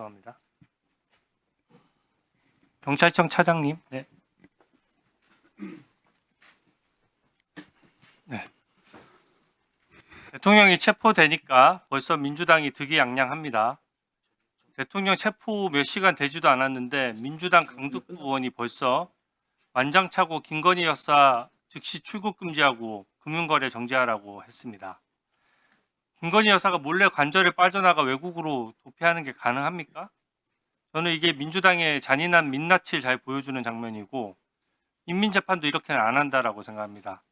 죄송합니다. 경찰청 차장님. 네. 네. 대통령이 체포되니까 벌써 민주당이 득이양양합니다. 대통령 체포 몇 시간 되지도 않았는데 민주당 강득구 의원이 벌써 완장차고 김건희 여사 즉시 출국 금지하고 금융거래 정지하라고 했습니다. 김건희 여사가 몰래 관절에 빠져나가 외국으로 도피하는 게 가능합니까? 저는 이게 민주당의 잔인한 민낯을 잘 보여주는 장면이고 인민재판도 이렇게는 안 한다라고 생각합니다.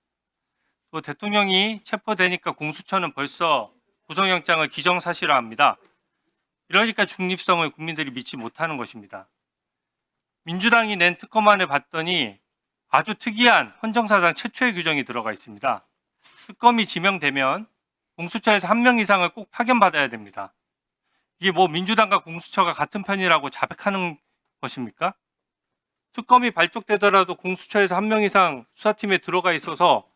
또 대통령이 체포되니까 공수처는 벌써 구속영장을 기정사실화합니다. 이러니까 중립성을 국민들이 믿지 못하는 것입니다. 민주당이 낸 특검안을 봤더니 아주 특이한 헌정사상 최초의 규정이 들어가 있습니다. 특검이 지명되면 공수처에서 한 명 이상을 꼭 파견받아야 됩니다. 이게 뭐 민주당과 공수처가 같은 편이라고 자백하는 것입니까? 특검이 발족되더라도 공수처에서 한 명 이상 수사팀에 들어가 있어서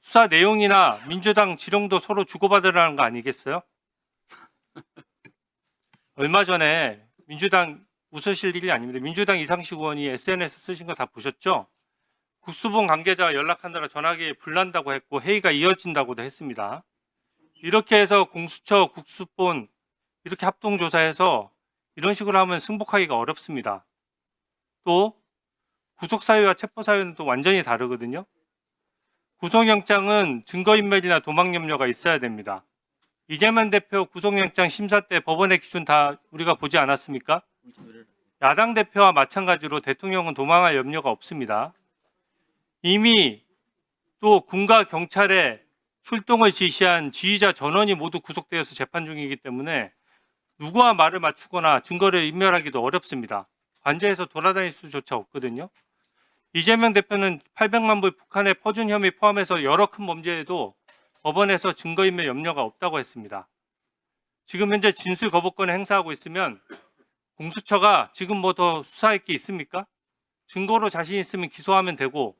수사 내용이나 민주당 지령도 서로 주고받으라는 거 아니겠어요? 얼마 전에 민주당 웃으실 일이 아닙니다. 민주당 이상식 의원이 SNS 쓰신 거 다 보셨죠? 국수본 관계자와 연락하느라 전화기에 불난다고 했고 회의가 이어진다고도 했습니다. 이렇게 해서 공수처 국수본 이렇게 합동 조사해서 이런 식으로 하면 승복하기가 어렵습니다. 또 구속 사유와 체포 사유는 또 완전히 다르거든요. 구속영장은 증거인멸이나 도망 염려가 있어야 됩니다. 이재명 대표 구속영장 심사 때 법원의 기준 다 우리가 보지 않았습니까? 야당 대표와 마찬가지로 대통령은 도망할 염려가 없습니다. 이미 또 군과 경찰의 출동을 지시한 지휘자 전원이 모두 구속되어서 재판 중이기 때문에 누구와 말을 맞추거나 증거를 인멸하기도 어렵습니다. 관저에서 돌아다닐 수조차 없거든요. 이재명 대표는 800만 불 북한에 퍼준 혐의 포함해서 여러 큰 범죄에도 법원에서 증거인멸 염려가 없다고 했습니다. 지금 현재 진술 거부권을 행사하고 있으면 공수처가 지금 뭐 더 수사할 게 있습니까? 증거로 자신 있으면 기소하면 되고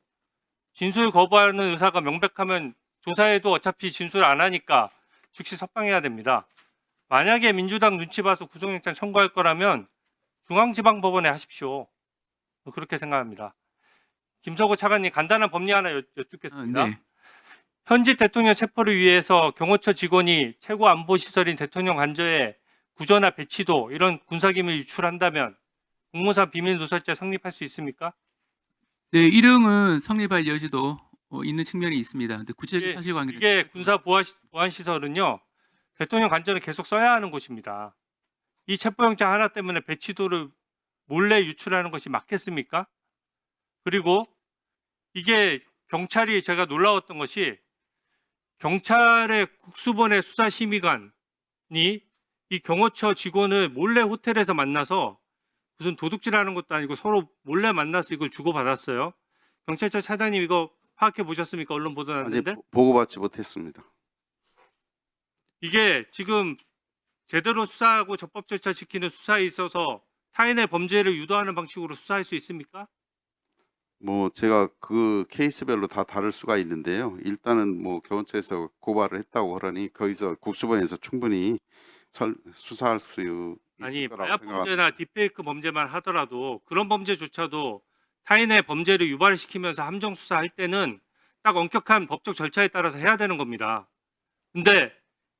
진술 거부하는 의사가 명백하면 조사에도 어차피 진술 안 하니까 즉시 석방해야 됩니다. 만약에 민주당 눈치 봐서 구속영장 청구할 거라면 중앙지방법원에 하십시오. 그렇게 생각합니다. 김서구 차관님 간단한 법리 하나 여, 여쭙겠습니다. 아, 네. 현직 대통령 체포를 위해서 경호처 직원이 최고 안보 시설인 대통령 관저에 구조나 배치도 이런 군사기밀 유출한다면 공무상 비밀 누설죄 성립할 수 있습니까? 네, 이름은 성립할 여지도 어, 있는 측면이 있습니다. 근데 구체적인 이게- 사실관계를 이게 군사 보안, 시- 보안 시설은요 대통령 관저는 계속 써야 하는 곳입니다. 이 체포영장 하나 때문에 배치도를 몰래 유출하는 것이 맞겠습니까? 그리고 이게 경찰이 제가 놀라웠던 것이 경찰의 국수본의 수사심의관이 이 경호처 직원을 몰래 호텔에서 만나서 무슨 도둑질하는 것도 아니고 서로 몰래 만나서 이걸 주고받았어요. 경찰서 차장님 이거 파악해 보셨습니까? 언론 보도 아직 났는데 보- 보고받지 못했습니다. 이게 지금 제대로 수사하고 적법 절차 지키는 수사에 있어서 타인의 범죄를 유도하는 방식으로 수사할 수 있습니까? 뭐 제가 그 케이스별로 다 다를 수가 있는데요. 일단은 뭐 경호처에서 고발을 했다고 하니 거기서 국수본에서 충분히 설- 수사할 수 있을 아니 거라고 마약 생각. 범죄나 딥페이크 범죄만 하더라도 그런 범죄조차도 타인의 범죄를 유발시키면서 함정 수사할 때는 딱 엄격한 법적 절차에 따라서 해야 되는 겁니다. 근데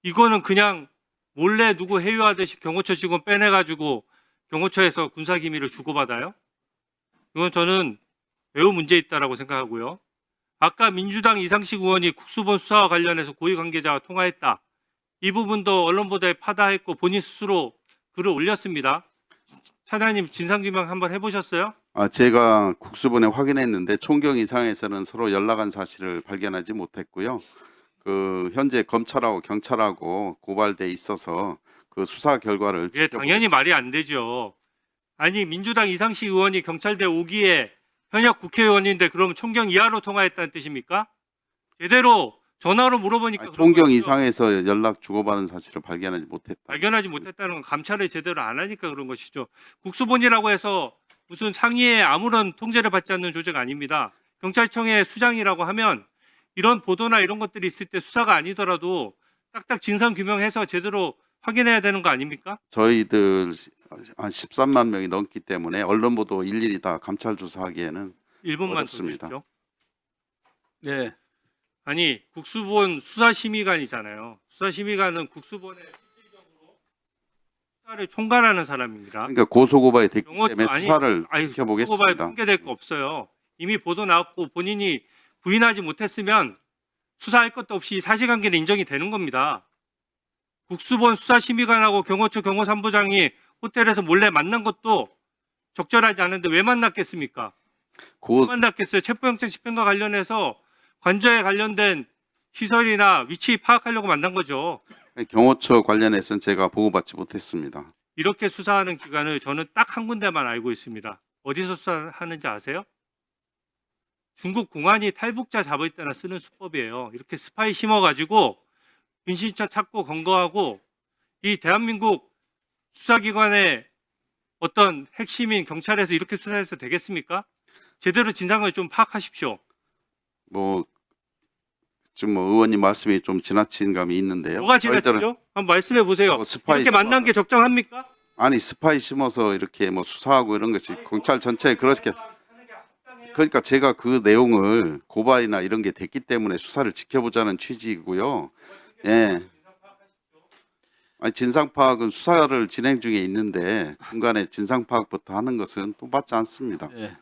이거는 그냥 몰래 누구 해유하듯이 경호처 직원 빼내가지고 경호처에서 군사 기밀을 주고받아요? 이건 저는 매우 문제 있다라고 생각하고요. 아까 민주당 이상식 의원이 국수본 수사와 관련해서 고위 관계자와 통화했다. 이 부분도 언론 보도에 파다했고 본인 스스로 글을 올렸습니다. 차장님 진상 규명 한번 해보셨어요? 아 제가 국수본에 확인했는데 총경 이상에서는 서로 연락한 사실을 발견하지 못했고요. 그 현재 검찰하고 경찰하고 고발돼 있어서 그 수사 결과를 이게 당연히 지켜보겠습니다. 말이 안 되죠. 아니 민주당 이상식 의원이 경찰대 오기에 현역 국회의원인데 그러면 총경 이하로 통화했다는 뜻입니까? 제대로 전화로 물어보니까 아니, 그런 총경 거죠. 이상에서 연락 주고받은 사실을 발견하지 못했다. 발견하지 못했다는 건 감찰을 제대로 안 하니까 그런 것이죠. 국수본이라고 해서 무슨 상위에 아무런 통제를 받지 않는 조직 아닙니다. 경찰청의 수장이라고 하면 이런 보도나 이런 것들이 있을 때 수사가 아니더라도 딱딱 진상 규명해서 제대로 확인해야 되는 거 아닙니까? 저희들 한 13만 명이 넘기 때문에 언론 보도 일일이 다 감찰 조사하기에는 1분만 더 어렵습니다. 주십시오. 네. 아니 국수본 수사심의관이잖아요. 수사심의관은 국수본의 수사를 총괄하는 사람입니다. 그러니까 고소고발이 됐기 영어- 때문에 아니, 수사를 아니, 지켜보겠습니다. 고발 공개될 거 없어요. 이미 보도 나왔고 본인이 부인하지 못했으면 수사할 것도 없이 사실관계는 인정이 되는 겁니다. 국수본 수사심의관하고 경호처 경호산부장이 호텔에서 몰래 만난 것도 적절하지 않은데 왜 만났겠습니까? 고, 왜 만났겠어요? 체포영장 집행과 관련해서 관저에 관련된 시설이나 위치 파악하려고 만난 거죠. 경호처 관련해서는 제가 보고받지 못했습니다. 이렇게 수사하는 기관을 저는 딱 한 군데만 알고 있습니다. 어디서 수사하는지 아세요? 중국 공안이 탈북자 잡을 때나 쓰는 수법이에요. 이렇게 스파이 심어가지고 윤신차 찾고 검거하고 이 대한민국 수사기관의 어떤 핵심인 경찰에서 이렇게 수사해서 되겠습니까? 제대로 진상을 좀 파악하십시오. 뭐 지금 뭐 의원님 말씀이 좀 지나친 감이 있는데요. 뭐가 지나치죠? 한번 말씀해 보세요. 스파이 이렇게 만난 게 적정합니까? 아니 스파이 심어서 이렇게 뭐 수사하고 이런 것이 경찰 전체에 그렇게 그러니까 제가 그 내용을 고발이나 이런 게 됐기 때문에 수사를 지켜보자는 취지이고요. 예. 아니 진상 파악은 수사를 진행 중에 있는데 중간에 진상 파악부터 하는 것은 또 맞지 않습니다. 네.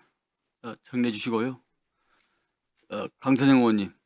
어, 정리해 주시고요. 어, 강선영 의원님,